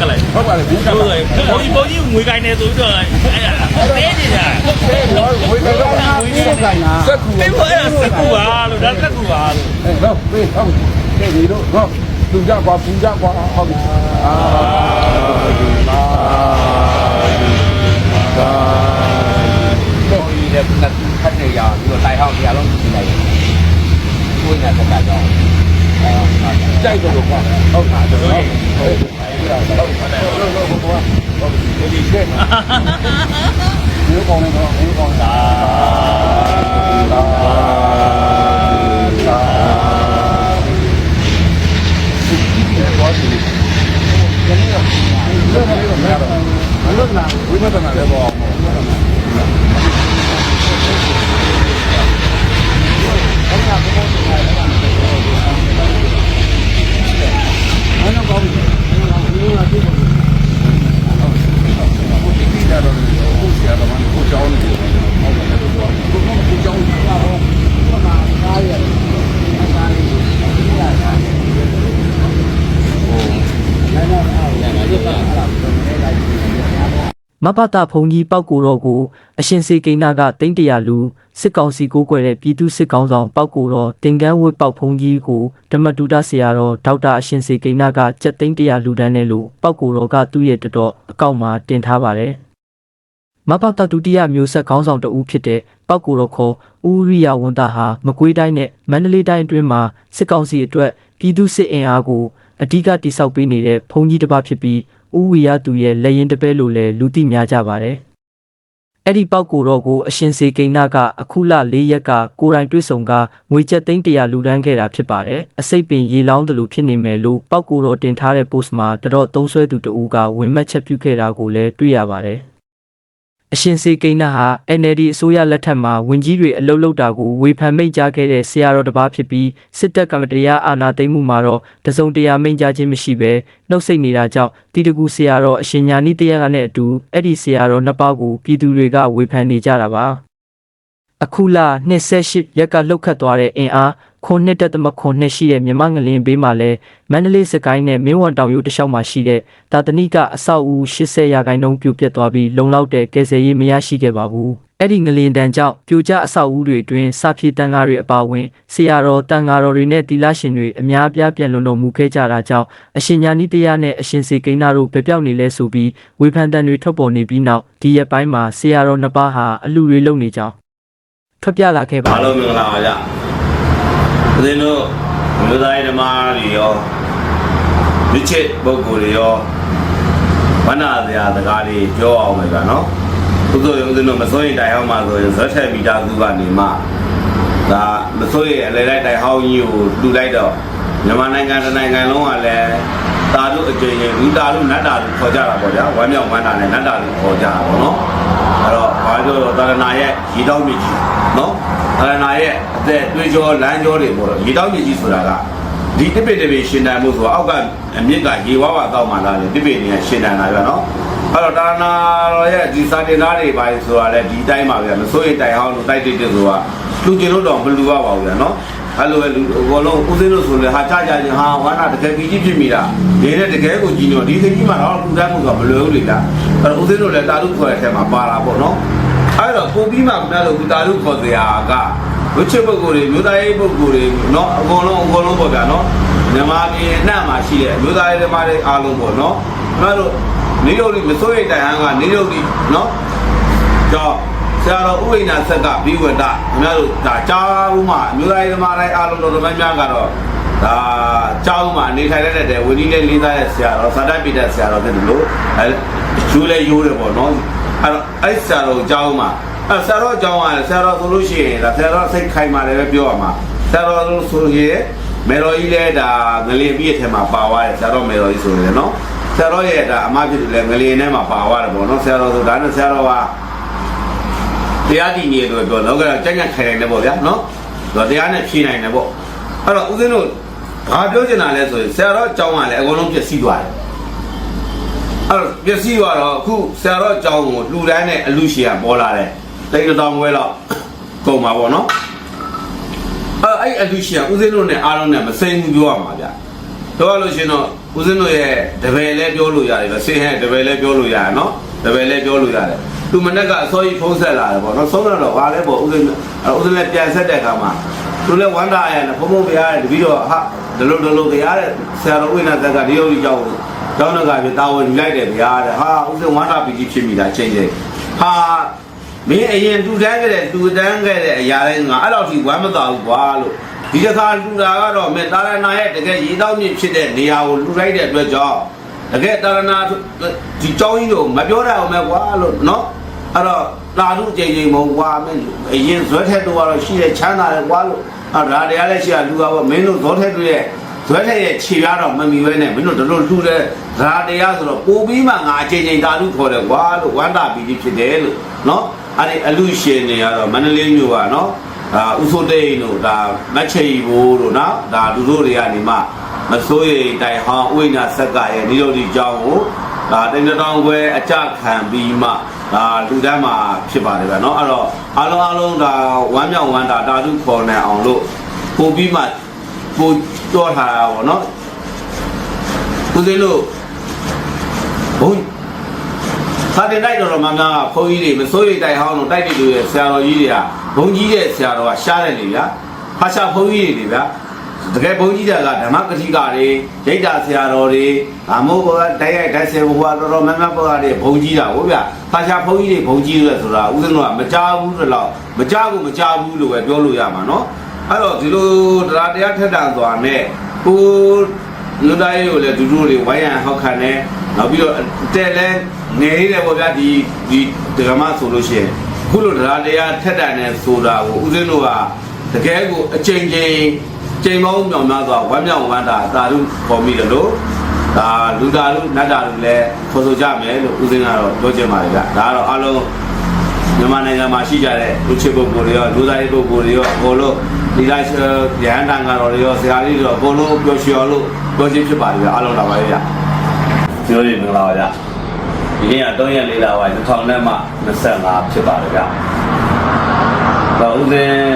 ကလိုက်ဟုတ်ပါလေဘူးကဆိုပါတော့ဘုန်းကြီးဘုန်းကြီးငွေကိုင်းနေဆိုတော့အဲ့ဒါ တဲနေတာကဲတော့ဝေကတော့ဝေနေဆိုင်တာစက်ကူတေဘောအဲ့ဒါစကူပါလို့ဒါစကူပါလို့အဲတော့ပြေးဟုတ်ကဲဒီတော့တော့သူကြကွာပူကြကွာဟုတ်ပြီအာအာဒါ ကိုကြီးလည်းကတ်ခတ်နေရပြီးတော့တိုင်ဟောင်းတရားလုံးကြည့်လိုက်ကိုကြီးကတက်ကြတော့တိုင်ဟောင်းက ကြိုက်တယ်လို့ကွာဟုတ်တာတော့ဟုတ်ဟုတ်ဟုတ်ဟုတ်ဟုတ်ဟုတ်ဒီကဲဒီကောင်းနေတော့ဒီကောင်းတာသာသာဒီကောဒီဒီနေ့တော့လောကလေးတော့မရတော့မလို့နာဝိမတနာလည်းပေါ့အဲ့တော့ကောင်းပြီအဲ့တော့ဒီကဒီကိုဒီကြတော့ကိုဆရာတော်ကကိုကြောင်းနေတယ်ဟုတ်တယ်ကိုကိုကြောင်းနေတာတော့ဘာမှအားရအားရဒီကစားဟိုလည်းတော့အားရတယ်ဒီကအဲ့ဒါကိုလည်းလိုက် မဘတာဖုန်ကြီးပောက်ကိုတော့ကိုအရှင်စေကိန်းနာကတိမ့်တရာလူစစ်ကောင်စီကိုကွယ်တဲ့ပြည်သူစစ်ကောင်ဆောင်ပောက်ကိုတော့တင်ကန်းဝတ်ပောက်ဖုန်ကြီးကိုဓမ္မတူတဆရာတော်ဒေါက်တာအရှင်စေကိန်းနာကစက်သိန်းတရာလူတန်းနဲ့လို့ပောက်ကိုတော့ကသူ့ရဲ့တတော်အကောင့်မှာတင်ထားပါတယ်မဘတာဒုတိယမျိုးဆက်ခေါင်းဆောင်တဦးဖြစ်တဲ့ပောက်ကိုတော့ခေါ်ဦးရိယဝန်တာဟာမကွေးတိုင်းနဲ့မန္တလေးတိုင်းအတွင်းမှာစစ်ကောင်စီအတွက်ပြည်သူစစ်အင်အားကိုအဓိကတိစောက်ပေးနေတဲ့ဖုန်ကြီးတစ်ပါးဖြစ်ပြီး ဦးဝီရသူရဲ့လက်ရင်တပည့်လို့လည်းလူသိများကြပါတယ်။အဲ့ဒီပောက်ကိုတော့ကိုအရှင်စေကိန်းနာကအခုလ၄ရက်ကကိုယ်တိုင်တွေ့ဆုံကငွေကျပ်သိန်း100လူဒန်းခဲ့တာဖြစ်ပါတယ်။အစိတ်ပင်ရေလောင်းတယ်လို့ဖြစ်နေမယ်လို့ပောက်ကိုတော့တင်ထားတဲ့ post မှာတတော့သုံးဆွဲသူတဦးကဝင်မှတ်ချက်ပြုခဲ့တာကိုလည်းတွေ့ရပါတယ်။ အရှင်စေကိန်းနာဟာ NLD အစိုးရလက်ထက်မှာဝင်ကြီးတွေအလုတ်လုတ်တာကိုဝေဖန်မိတ်ကြားခဲ့တဲ့ဆရာတော်တစ်ပါးဖြစ်ပြီးစစ်တပ်ကမ္မတရားအာဏာသိမ်းမှုမှာတော့တစုံတရာမိန့်ကြားခြင်းမရှိဘဲနှုတ်ဆက်နေတာကြောင့်တီတကူဆရာတော်အရှင်ညာနိတရားကနဲ့အတူအဲ့ဒီဆရာတော်နှစ်ပါးကိုပြည်သူတွေကဝေဖန်နေကြတာပါအခုလ28ရက်ကလှုပ်ခတ်သွားတဲ့အင်အား ခွန်နှစ်တက်သမခွန်နှစ်ရှိတဲ့မြမငလင်းဘေးမှာလဲမန္တလေးစကိုင်းနဲ့မင်းဝံတောင်ရိုးတစ်လျှောက်မှာရှိတဲ့တာတနိကအဆောက်အဦ80ရာခိုင်နှုန်းပြိုပျက်သွားပြီးလုံလောက်တဲ့ကယ်ဆယ်ရေးမရရှိခဲ့ပါဘူး။အဲ့ဒီငလင်တန်ကြောင့်ပြိုကျအဆောက်အဦတွေအတွင်းစာဖြည့်တန်ကားတွေအပါအဝင်ဆရာတော်တန်ကားတော်တွေနဲ့တီလာရှင်တွေအများအပြားပြန်လွန်တော်မူခဲ့ကြတာကြောင့်အရှင်ညာနိတရားနဲ့အရှင်စေကိန်းနာတို့ပြပြောက်နေလဲဆိုပြီးဝေဖန်တန်တွေထွက်ပေါ်နေပြီးနောက်ဒီရက်ပိုင်းမှာဆရာတော်နှစ်ပါးဟာအလူတွေလုံနေကြောင်းထွက်ပြလာခဲ့ပါအားလုံးမင်္ဂလာပါဗျ။ ဦးဇင်းတို့လူသားရေးဓမ္မတွေရောမြစ်ချစ်ပုဂ္ဂိုလ်တွေရောဝဏ္ဏစရာစကားတွေပြောအောင်ပဲဗျာနော်။ဥစ္စာရုံဦးဇင်းတို့မစိုးရင်တိုင်ဟောင်းမှာဆိုရင်ဇက်ထက်မီတာသူကနေမှဒါမစိုးရင်အလေလိုက်တိုင်ဟောင်းကြီးကိုလှူလိုက်တော့မြန်မာနိုင်ငံတစ်နိုင်ငံလုံးကလည်းတာတို့အကျဉ်းချင်းလူတာတို့နတ်တာတို့ခေါ်ကြတာပေါ့ဗျာဝမ်းမြောက်ဝမ်းသာနဲ့နတ်တာတို့ခေါ်ကြတာပေါ့နော်အဲ့တော့ဘာလို့လဲသာရဏရဲ့ရေတောင်းမြစ်ကြီးနော် သာရဏရဲ့အသက်တွေးကြောလမ်းကြောတွေပေါ့တော့ရေတောင်းမြစ်ကြီးဆိုတာကဒီတစ်ပိတပိရှင်တန်မှုဆိုတာအောက်ကအမြစ်ကရေဝါးဝါတောက်မှလာတယ်တစ်ပိနေရှင်တန်လာပြနော်အဲ့တော့တာရဏတော်ရဲ့ဒီစာတင်သားတွေပါဆိုတာလည်းဒီတိုင်းပါဗျာမစိုးရင်တိုင်ဟောင်းလို့တိုက်တိတက်ဆိုတာလူကျင်လို့တော့မလူပါပါဘူးဗျာနော်အဲ့လိုပဲလူဘောလုံးဦးစင်းလို့ဆိုလေဟာကြကြချင်းဟာဝါနာတကယ်ကြီးဖြစ်မိတာနေတဲ့တကယ်ကိုကြီးတော့ဒီသိကြီးမှာတော့လူတန်းမှုကမလွယ်ဘူးလေလားအဲ့တော့ဦးစင်းတို့လည်းတာလူခေါ်တဲ့ထဲမှာပါလာပေါ့နော် အဲ့တော့ပုံပြီးမှခုနကလိုတာလူခေါ်စရာကဝိချပုဂ္ဂိုလ်တွေမြို့သားရေးပုဂ္ဂိုလ်တွေနော်အကုန်လုံးအကုန်လုံးပေါ့ဗျာနော်မြန်မာပြည်အနှံ့မှာရှိတဲ့မြို့သားရေးဓမ္မတွေအားလုံးပေါ့နော်ကျွန်တော်တို့နေရုပ်ဒီမစိုးရိမ်တိုင်ဟန်ကနေရုပ်ဒီနော်ကြောင့်ဆရာတော်ဥဝိနာဆက်ကဘိဝတခင်ဗျားတို့ဒါကြားဦးမှာအမျိုးသားရေးဓမ္မတိုင်းအားလုံးတော်တော်များများကတော့ဒါကြားဦးမှာနေထိုင်ရတဲ့ဝင်းကြီးလေးလေးသားရဲ့ဆရာတော်သာတပိတဆရာတော်ဖြစ်တယ်လို့အဲယူလဲယူတယ်ပေါ့နော် အဲ့တော့အဲ့ဆရာတော်ကြားဦးမှာအဲ့ဆရာတော်ကြောင်းကဆရာတော်ဆိုလို့ရှိရင်ဒါဆရာတော်စိတ်ခိုင်မာတယ်ပဲပြောရမှာဆရာတော်ဆိုရင်မေတော်ကြီးလဲဒါငလင်ပြည့်ထဲမှာပါသွားတယ်ဆရာတော်မေတော်ကြီးဆိုရင်နော်ဆရာတော်ရဲ့ဒါအမဖြစ်တယ်ငလင်ထဲမှာပါသွားတယ်ပေါ့နော်ဆရာတော်ဆိုဒါနဲ့ဆရာတော်ကတရားတည်နေတယ်ပြောတော့ကကြက်ကြက်ခိုင်နေတယ်ပေါ့ဗျာနော်တော့တရားနဲ့ဖြေနိုင်တယ်ပေါ့အဲ့တော့ဦးဇင်းတို့ဘာပြောချင်တာလဲဆိုရင်ဆရာတော်အကြောင်းကလည်းအကုန်လုံးပြည့်စည်သွားတယ် အဲ့တော့ပြည့်စည်သွားတော့အခုဆရာတော်အကြောင်းကိုလှူဒန်းတဲ့အလူရှင်ကပေါ်လာတယ်တိတ်တောင်ဝဲတော့ကုန်ပါပေါ့နော်အဲ့အဲ့အလူရှင်ကဦးဇင်းတို့နဲ့အားလုံးနဲ့မစိမ့်ဘူးပြောရမှာဗျတော့လို့ရှင်တော့ဦးဇင်းတို့ရဲ့တပယ်လည်းပြောလို့ရတယ်ဗျဆင်းဟဲ့တပယ်လည်းပြောလို့ရတယ်နော်တပယ်လည်းပြောလို့ရတယ်သူမနေ့ကအစောကြီးဖုံးဆက်လာတယ်ပေါ့နော်ဆုံးတော့ဘာလဲပေါ့ဦးဇင်းအဲ့ဦးဇင်းလည်းပြန်ဆက်တဲ့အခါမှာသူလည်းဝမ်းသာရတယ်ဘုံဘုံပြရတယ်တပီတော့ဟာဒလိုဒလိုပြရတဲ့ဆရာတော်ဝိနာသက်ကဒီလိုကြီးကြောက် ကျောင်းတော်ကပြတာဝန်ယူလိုက်တယ်ဗျာတဲ့ဟာဦးဇင်းဝမ်းသာပီတိဖြစ်မိတာချိန်ချိန်ဟာမင်းအရင်တူတန်းခဲ့တဲ့တူတန်းခဲ့တဲ့အရာတိုင်းငါအဲ့လောက်ထိဝမ်းမသာဘူးကွာလို့ဒီတစ်ခါလူတာကတော့မေတာရဏရဲ့တကယ်ရေတောက်မြင့်ဖြစ်တဲ့နေရာကိုလူလိုက်တဲ့အတွက်ကြောင့်တကယ်တာရဏဒီကျောင်းကြီးကိုမပြောရအောင်ပဲကွာလို့နော်အဲ့တော့တာလူကြိမ်ကြိမ်မုံကွာမင်းအရင်ဇွဲထက်တို့ကတော့ရှိတဲ့ချမ်းသာတယ်ကွာလို့အဲ့ဒါတရားလည်းရှိရလူကပေါ့မင်းတို့ဇောထက်တို့ရဲ့ ဇွဲထက်ရဲ့ခြေပြားတော့မမီပဲနဲ့မင်းတို့တို့လှူတဲ့ဓာတရားဆိုတော့ပို့ပြီးမှငါအချိန်ချင်းတာလူခေါ်တယ်ကွာလို့ဝမ်းတာပြီးဖြစ်တယ်လို့နော်အဲ့ဒီအလူရှင်တွေကတော့မန္တလေးမြို့ကနော်ဒါဥဆိုတိန်တို့ဒါမက်ချေဘိုးတို့နော်ဒါလူတို့တွေကနေမှမစိုးရိမ်တိုင်ဟောင်းဥိနာဆက်ကရဲ့ဒီလိုဒီကြောင်းကိုဒါတိန်တောင်ခွဲအကြခံပြီးမှဒါလူတန်းမှာဖြစ်ပါတယ်ဗျာနော်အဲ့တော့အားလုံးအားလုံးဒါဝမ်းမြောက်ဝမ်းသာတာတုခေါ်နိုင်အောင်လို့ပို့ပြီးမှ ပို့တော့ထားတာပေါ့နော်ဦးဇင်းတို့ဘုန်းခါတင်တိုက်တော်တော်များများကခွန်ကြီးတွေမစိုးရိမ်တိုက်ဟောင်းတို့တိုက်တွေတွေဆရာတော်ကြီးတွေကဘုံကြီးတဲ့ဆရာတော်ကရှားတယ်လေဗျာဖာရှာဘုံကြီးတွေလေဗျာတကယ်ဘုံကြီးတွေကဓမ္မကတိကတွေရိတ်တာဆရာတော်တွေအမိုးကတိုက်ရိုက်တိုက်ဆယ်ဘုရားတော်တော်များများပေါ်လာတဲ့ဘုံကြီးတာဟုတ်ဗျာဖာရှာဘုံကြီးတွေဘုံကြီးတွေဆိုတာဦးဇင်းတို့ကမကြားဘူးတလို့မကြားဘူးမကြားဘူးလို့ပဲပြောလို့ရမှာနော် အဲ့တော့ဒီလိုတရားတရားထက်တန်စွာနဲ့ကိုလူတိုင်းကိုလည်းဒူဒူတွေဝိုင်းရန်ဟောက်ခံတယ်နောက်ပြီးတော့တဲ့လဲငယ်လေးတယ်ပေါ့ဗျာဒီဒီဒဂမဆိုလို့ရှိရင်ခုလိုတရားတရားထက်တန်တဲ့ဆိုတာကိုဦးဇင်းတို့ကတကယ်ကိုအချိန်ချင်းချိန်ပေါင်းမြောင်များစွာဝမ်းမြောက်ဝမ်းသာသာဓုခေါ်မိတယ်လို့ဒါလူသားလူနတ်တာလူလည်းခေါ်ဆိုကြမယ်လို့ဦးဇင်းကတော့ပြောချင်ပါတယ်ဗျဒါကတော့အားလုံးမြန်မာနိုင်ငံမှာရှိကြတဲ့လူချစ်ပုဂ္ဂိုလ်တွေရောလူသားရေးပုဂ္ဂိုလ်တွေရောအကုန်လုံး ဒီလိုက်ရဟန်းတန်ကတော့တွေရောဆရာလေးတွေရောအကုန်လုံးပျော်ရွှင်အောင်လို့ပြောချင်းဖြစ်ပါတယ်ဗျအားလုံးလာပါရဲ့ဗျပြောရမင်္ဂလာပါဗျဒီနေ့က3ရက်4လပိုင်း2000နဲ့မှ25ဖြစ်ပါတယ်ဗျတော့ဦးဇင်း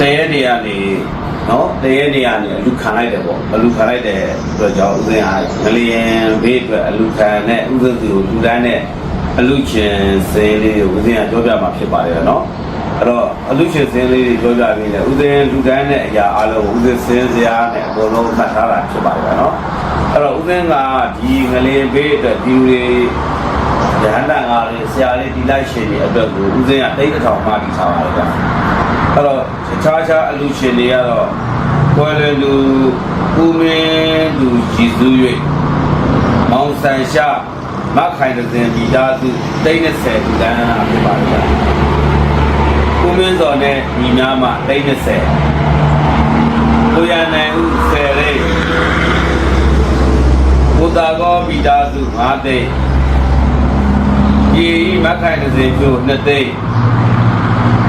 တရဲနေရနေနော်တရဲနေရနေအလူခံလိုက်တယ်ပေါ့အလူခံလိုက်တဲ့အတွက်ကြောင့်ဦးဇင်းဟာငလျင်ဘေးအတွက်အလူခံနဲ့ဦးဇင်းသူကိုလူတန်းနဲ့အလူချင်းစင်းလေးကိုဦးဇင်းကပြောပြမှာဖြစ်ပါတယ်နော် အဲ့တော့အလူချင်းစင်းလေးတွေပြောပြပြီးလဲဦးဇင်းလူတန်းနဲ့အရာအလုံးဦးဇင်းစင်းစရာနဲ့အကုန်လုံးသတ်ထားတာဖြစ်ပါတယ်နော်အဲ့တော့ဦးဇင်းကဒီငလျင်ဘေးအတွက်ဒီလူတွေရဟန္တာငါလေးဆရာလေးဒီလိုက်ရှင်တွေအတွက်ကိုဦးဇင်းကတိတ်တစ်ထောင်မှပြီးထားပါတယ်ဗျာအဲ့တော့ခြားခြားအလူရှင်တွေကတော့ကွယ်လွန်သူဦးမင်းသူကြည်စု၍မောင်ဆန်ရှာမခိုင်တဲ့ဇင်မိသားစုတိတ်20လူတန်းဖြစ်ပါလိမ့်မယ် ဦးမင်းစော်နဲ့ညီများမှတိတ်20ကိုရနိုင်ဦးဆယ်ရိတ်ကိုတာကောမိသားစု5သိန်းကြီးမခိုင်တဲ့ဇင်ကျိုး2သိန်း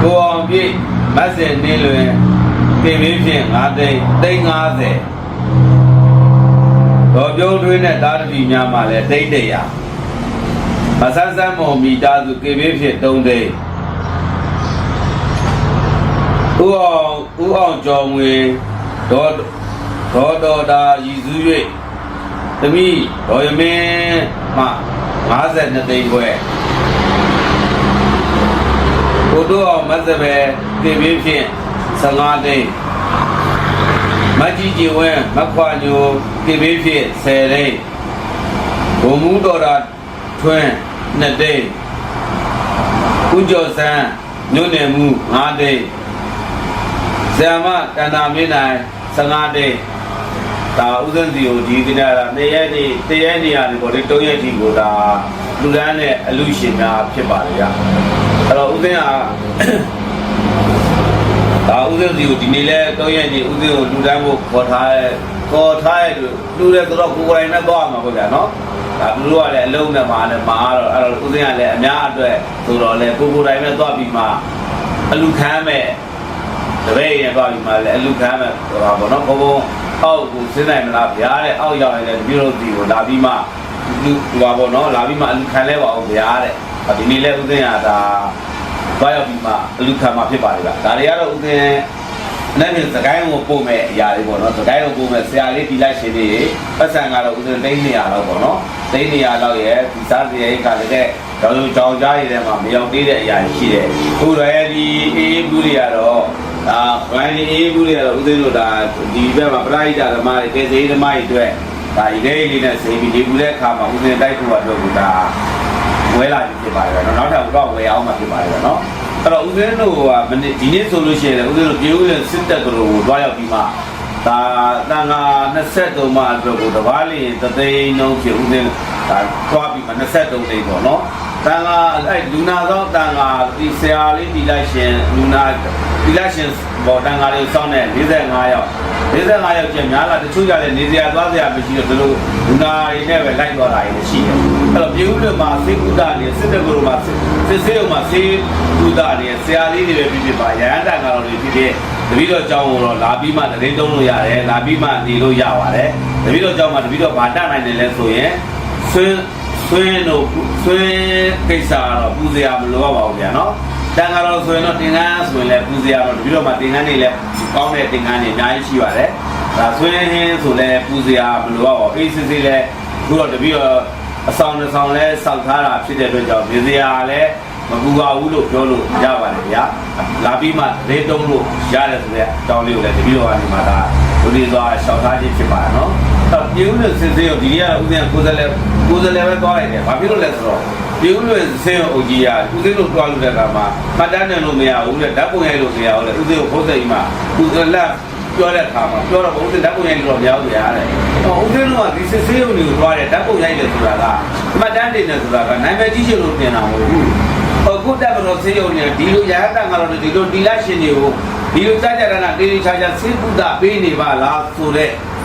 ကိုအောင်ပြည့်မတ်စင်နေလွင်တင်ပြီးဖြင့်9သိန်းသိန်း50တော်ပြုံးတွင်းနဲ့တားတတိများမှလည်းသိန်း100မဆန်းဆန်းမော်မိသားစုကေပြီးဖြင့်3သိန်း ဦးအောင်ဦးအောင်ကျော်ငွေဒေါ်ဒေါ်တော်တာရည်စူး၍သမီးဒေါ်ရမင်းမှ52သိန်းခွဲကိုတို့အောင်မတ်စပဲတင်ပြီးဖြင့်15သိန်းမကြီးကျင်ဝဲမခွာညိုတင်ပြီးဖြင့်10သိန်းဘုံမူတော်တာထွန်း2သိန်းကုကျော်ဆန်းညွန့်နယ်မှု5သိန်း ဇာမတဏ္ဍာမင်းနိုင်15သိန်းဒါဥစဉ်စီကိုဒီကနေ့ကနေ့ရက်နေ့တရက်နေ့ရတယ်ပေါ့လေ၃ရက်ကြီးကိုဒါလူဒန်းနဲ့အလူရှင်များဖြစ်ပါလေရအဲ့တော့ဥစဉ်ကဒါဥစဉ်စီကိုဒီနေ့လဲ၃ရက်ကြီးဥစဉ်ကိုလူတန်းဖို့ခေါ်ထားရဲခေါ်ထားရဲလူလဲဆိုတော့ကိုယ်ကိုယ်တိုင်နဲ့တော့မှာပေါ့ဗျာနော်ဒါသူတို့ကလည်းအလုံးနဲ့မှာနဲ့မှာတော့အဲ့တော့ဥစဉ်ကလည်းအများအတွက်ဆိုတော့လဲကိုယ်ကိုယ်တိုင်နဲ့တော့ပြီးမှအလူခံမဲ့ တပည့်ရင်တော့ပြီးမှလည်းအလူခံမဲ့ဆိုတာပေါ့နော်ဘုံဘုံအောက်ကိုစဉ်းနိုင်မလားဗျာတဲ့အောက်ရောက်ရင်လည်းဒီလိုစီကိုလာပြီးမှလူဟိုပါပေါ့နော်လာပြီးမှအလူခံလဲပါအောင်ဗျာတဲ့ဒီနေ့လဲဥစဉ်ကဒါဘာရောက်ပြီးမှအလူခံမှာဖြစ်ပါလေဗျာဒါတွေကတော့ဥစဉ်လည်းပြင်စကိုင်းကိုပို့မဲ့အရာလေးပေါ့နော်စကိုင်းကိုပို့မဲ့ဆရာလေးဒီလိုက်ရှင်တွေပတ်စံကတော့ဦးဇင်းတိန်း200လောက်ပေါ့နော်တိန်း200လောက်ရဲ့ဒီစားစရာကြီးကလည်းတော့ကြောင်ကြားရည်ထဲမှာမရောက်သေးတဲ့အရာကြီးရှိတယ်ခုတော့ဒီအေးဘူးတွေကတော့ ဒါဘိုင်းအေးဘူးတွေကတော့ဦးဇင်းတို့ဒါဒီဘက်မှာပရိဒဓမ္မတွေကဲစေးဓမ္မတွေအတွက်ဒါဒီလေးလေးနဲ့စေပြီးဒီဘူးတဲ့အခါမှာဦးဇင်းတိုက်ဖို့အတွက်ကဒါဝဲလာပြီဖြစ်ပါတယ်နော်နောက်ထပ်တော့ဝဲအောင်မှဖြစ်ပါတယ်နော်အဲ့တော့ဦးဇင်းတို့ကမနေ့ဒီနေ့ဆိုလို့ရှိရင်လည်းဦးဇင်းတို့ပြေဦးရဲ့စစ်တပ်ကလေးကိုတွားရောက်ပြီးမှဒါတန်ဃာ23မှာအတွက်ကိုတပားလေးသသိန်းလုံးဖြစ်ဦးဇင်းဒါတွားပြီးမှ23သိန်းပေါ့နော် တန်ဃာအဲ့လူနာသောတန်ဃာဒီဆရာလေးဒီလိုက်ရှင်လူနာဒီလိုက်ရှင်ဘောတန်ဃာလေးစောင်းတဲ့45ယောက်45ယောက်ကျင်များလာတချို့ကြလည်းနေစရာသွားစရာမရှိတော့ဒီလိုလူနာတွေနဲ့ပဲလိုက်သွားတာတွေရှိတယ်အဲ့တော့ပြေဦးတွေမှာစေကုဒနေစစ်တပ်ကလေးမှာစစ်စေးုံမှာစေကုဒနေဆရာလေးတွေပဲဖြစ်ဖြစ်ပါရဟန်းတန်ဃာတော်တွေဖြစ်ဖြစ်တပည့်တော်ကျောင်းကိုတော့လာပြီးမှတရင်တုံးလို့ရတယ်လာပြီးမှနေလို့ရပါတယ်တပည့်တော်ကျောင်းမှာတပည့်တော်ဗာတနိုင်တယ်လဲဆိုရင်ဆွင်း ဆွင်းတို့ဆွင်းကိစ္စကတော့ပူဇော်မလိုပါဘူးဗျာနော်တန်ဃာတော်ဆိုရင်တော့တင်ငန်းဆိုရင်လည်းပူဇော်တော့တပည့်တော်မှာတင်ငန်းတွေလည်းကောင်းတဲ့တင်ငန်းတွေအများကြီးရှိပါတယ်ဒါဆွင်းဟင်းဆိုလည်းပူဇော်မလိုပါဘူးအေးစစ်စစ်လည်းခုတော့တပည့်တော်အဆောင်တစ်ဆောင်လဲစောက်ထားတာဖြစ်တဲ့အတွက်ကြောင့်ပူဇော်လည်းမပူပါဘူးလို့ပြောလို့ရပါတယ်ဗျာလာပြီးမှလေးတုံးလို့ရတယ်ဆိုတဲ့အကြောင်းလေးကိုလည်းတပည့်တော်ကနေမှဒါလူတွေသွားရှောက်ထားခြင်းဖြစ်ပါတယ်နော် အဲ့တော့ပြုံးလို့စစ်စစ်ရောဒီနေ့ကဥစဉ်ကိုယ်စလဲကိုယ်စလဲပဲသွားလိုက်တယ်ဘာဖြစ်လို့လဲဆိုတော့ပြုံးလို့ဆင်းအုပ်ကြီးကဥစဉ်လို့တွားလို့တဲ့ကမှာမှတ်တမ်းတယ်လို့မရဘူးလေဓာတ်ပုံရိုက်လို့မရဘူးလေဥစဉ်ကိုဖို့စိတ်ကြီးမှာဥစဉ်လက်ပြောတဲ့အခါမှာပြောတော့ဘုရားဓာတ်ပုံရိုက်လို့တော့မရဘူးဗျာတဲ့။ဟောဦးဇင်းတို့ကဒီစစ်ဆေးုံတွေကိုတွားတယ်ဓာတ်ပုံရိုက်တယ်ဆိုတာကမှတ်တမ်းတင်တယ်ဆိုတာကနိုင်မဲ့ကြီးချင်လို့တင်တာမဟုတ်ဘူး။ဟောခုတက်မလို့ဆေးရုံနေဒီလိုရဟတန်ကတော့ဒီလိုဒီလက်ရှင်တွေကိုဒီလိုကြကြရတာတေးချာချာဆေးပုဒ်ပေးနေပါလားဆိုတော့အ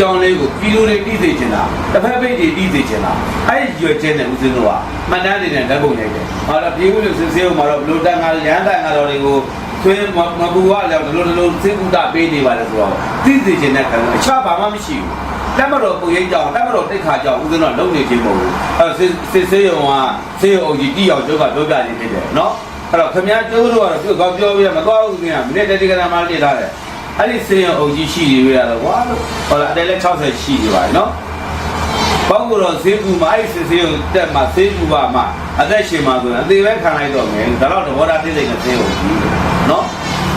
ကြောင်းလေးကိုပြည်သူတွေတည်စေချင်တာတစ်ဖက်ပိတ်တွေတည်စေချင်တာအဲ့ဒီရွယ်ချက်နဲ့ဦးဇင်းတို့ကမှတ်တမ်းတင်တဲ့ဓာတ်ပုံရိုက်တယ်။ဟောတော့ပြည်ဦးလူစစ်ဆေးုံမှာတော့ဘလို့တန်ကရဟန်းတန်ကတော့တွေကိုဆွေးမပူရလည်းဒီလိုဒီလိုစေကုတပေးနေပါလေဆိုတော့သိစေချင်တဲ့ခံအချဘာမှမရှိဘူးတက်မတော်ပုံရိပ်ကြောင်တက်မတော်တိတ်ခါကြောင်ဦးဇင်းတော့လုံနေခြင်းမဟုတ်ဘူးအဲစစ်စေးရုံကစေးရုံအုပ်ကြီးတိအောင်ကျုပ်ကပြောပြခြင်းဖြစ်တယ်နော်အဲ့တော့ခင်ဗျားကျိုးတို့ကတော့ပြောပြောပြမသွားဘူးခင်ဗျာမိနစ်တတိကရမှလေးထားတယ် အဲ့ဒီစေးရုံအုပ်ကြီးရှိနေရတော့ဝါလို့ဟောလာအတယ်လဲ60ရှိနေပါပြီနော်ဘောက်ကတော့ဈေးကူမှာအဲ့ဒီဈေးကိုတက်မှာဈေးကူပါမှာအသက်ရှင်မှာဆိုရင်အသေးပဲခံလိုက်တော့မယ်ဒါတော့သဘောထားသိစိတ်နဲ့ဈေးကိုကြီးနော်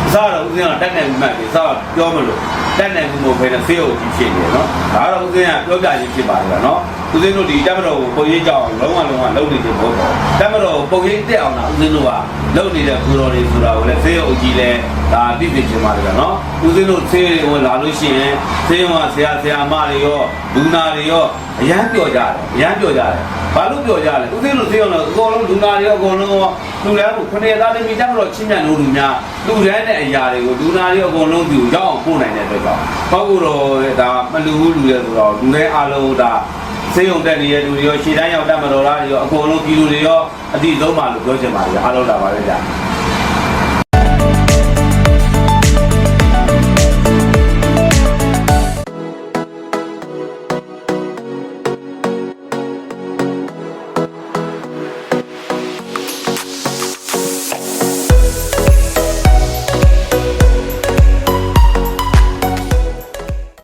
အစားတော့ဦးဇင်းကတက်နိုင်မှတ်ပြီအစားပြောမလို့တက်နိုင်မှုမဟုတ်ဘဲနဲ့ဈေးကိုကြီးဖြစ်နေနော်ဒါတော့ဦးဇင်းကပြောပြခြင်းဖြစ်ပါတယ်ဗျာနော် ဦးဇင်းတို့ဒီတက်မတော်ကိုပုံရိပ်ကြောင်းလုံးဝလုံးဝလုံးနေခြင်းမဟုတ်တော့တက်မတော်ကိုပုံရိပ်တက်အောင်လားဦးဇင်းတို့ကလုံးနေတဲ့ကိုတော်တွေဆိုတာကိုလည်းဈေးကိုကြီးလဲဒါသိသိခြင်းပါတယ်ဗျာနော်ဦးဇင်းတို့ဈေးတွေဝင်လာလို့ရှိရင်ဈေးကဆရာဆရာမတွေရောလူနာတွေရောအရန်ပျော်ကြတယ်အရန်ပျော်ကြတယ်ဘာလို့ပျော်ကြလဲဦးသိန်းလို့သိအောင်လို့အကုန်လုံးလူနာတွေရောအကုန်လုံးရောလူလန်းကိုခொနည်းသားသမီးတက်မလို့ချင်းမြတ်လို့လူများလူရန်တဲ့အရာတွေကိုလူနာတွေရောအကုန်လုံးသူရောက်အောင်ပို့နိုင်တဲ့အတွက်ကြောင့်ပောက်ကတော့ဒါမလူဘူးလူရဲဆိုတော့လူလဲအားလုံးဒါ စေယုံတက်နေတဲ့လူတွေရောရှေ့တန်းရောက်တက်မတော်လားတွေရောအကုန်လုံးပြည်သူတွေရောအတိဆုံးပါလို့ပြောချင်ပါတယ်အားလုံးလာပါပဲကြာ